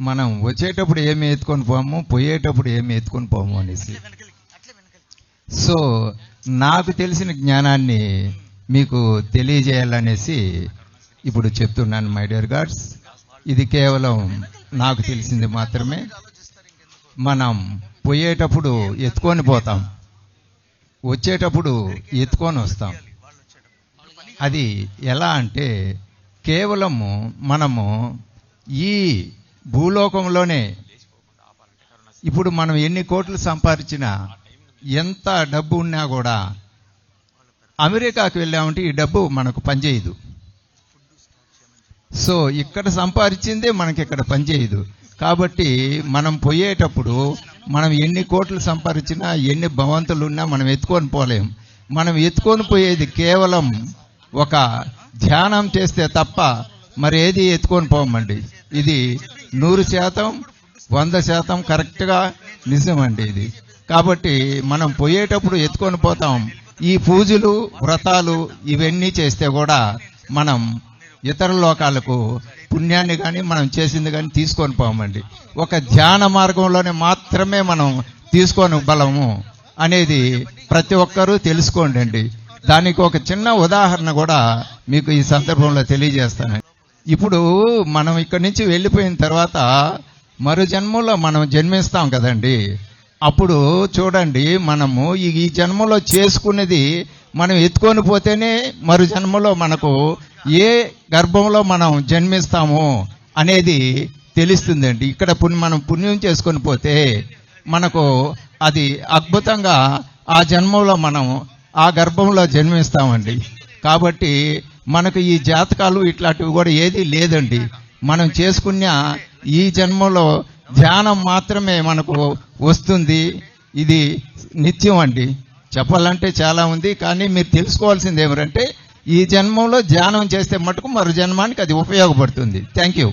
మనం వచ్చేటప్పుడు ఏమి ఎత్తుకొని పోము పోయేటప్పుడు ఏమి ఎత్తుకొని పోము అనేసి. సో నాకు తెలిసిన జ్ఞానాన్ని మీకు తెలియజేయాలనేసి ఇప్పుడు చెప్తున్నాను మై డియర్ గాడ్స్. ఇది కేవలం నాకు తెలిసింది మాత్రమే. మనం పోయేటప్పుడు ఎత్తుకొని పోతాం. వచ్చేటప్పుడు ఎత్తుకొని వస్తాం. అది ఎలా అంటే కేవలము మనము ఈ భూలోకంలోనే. ఇప్పుడు మనం ఎన్ని కోట్లు సంపాదించినా ఎంత డబ్బు ఉన్నా కూడా అమెరికాకు వెళ్ళామంటే ఈ డబ్బు మనకు పనిచేయదు. సో ఇక్కడ సంపాదించిందే మనకి ఇక్కడ పనిచేయదు. కాబట్టి మనం పోయేటప్పుడు మనం ఎన్ని కోట్లు సంపాదించినా ఎన్ని భవంతులు ఉన్నా మనం ఎత్తుకొని పోలేం. మనం ఎత్తుకొని పోయేది కేవలం ఒక ధ్యానం చేస్తే తప్ప మరి ఏది ఎత్తుకొని పోమండి. ఇది నూరు శాతం వంద శాతం కరెక్ట్గా నిజమండి ఇది. కాబట్టి మనం పోయేటప్పుడు ఎత్తుకొని పోతాం. ఈ పూజలు వ్రతాలు ఇవన్నీ చేస్తే కూడా మనం ఇతర లోకాలకు పుణ్యాన్ని కానీ మనం చేసింది కానీ తీసుకొని పోమండి. ఒక ధ్యాన మార్గంలోనే మాత్రమే మనం తీసుకొని బలము అనేది ప్రతి ఒక్కరూ తెలుసుకోండి దానికి ఒక చిన్న ఉదాహరణ కూడా మీకు ఈ సందర్భంలో తెలియజేస్తాను ఇప్పుడు మనం ఇక్కడి నుంచి వెళ్ళిపోయిన తర్వాత మరు జన్మలో మనం జన్మిస్తాం కదండి. అప్పుడు చూడండి మనము ఈ జన్మలో చేసుకునేది మనం ఎత్తుకొని పోతేనే మరు జన్మలో మనకు ఏ గర్భంలో మనం జన్మిస్తాము అనేది తెలుస్తుందండి. ఇక్కడ పుణ్య మనం పుణ్యం చేసుకొని పోతే మనకు అది అద్భుతంగా ఆ జన్మంలో మనం ఆ గర్భంలో జన్మిస్తామండి. కాబట్టి మనకు ఈ జాతకాలు ఇట్లాంటివి కూడా ఏది లేదండి. మనం చేసుకున్న ఈ జన్మలో ధ్యానం మాత్రమే మనకు వస్తుంది. ఇది నిత్యం అండి. చెప్పాలంటే చాలా ఉంది. కానీ మీరు తెలుసుకోవాల్సింది ఏమిటంటే ఈ జన్మంలో ధ్యానం చేస్తే మటుకు మరో జన్మానికి అది ఉపయోగపడుతుంది. Thank you.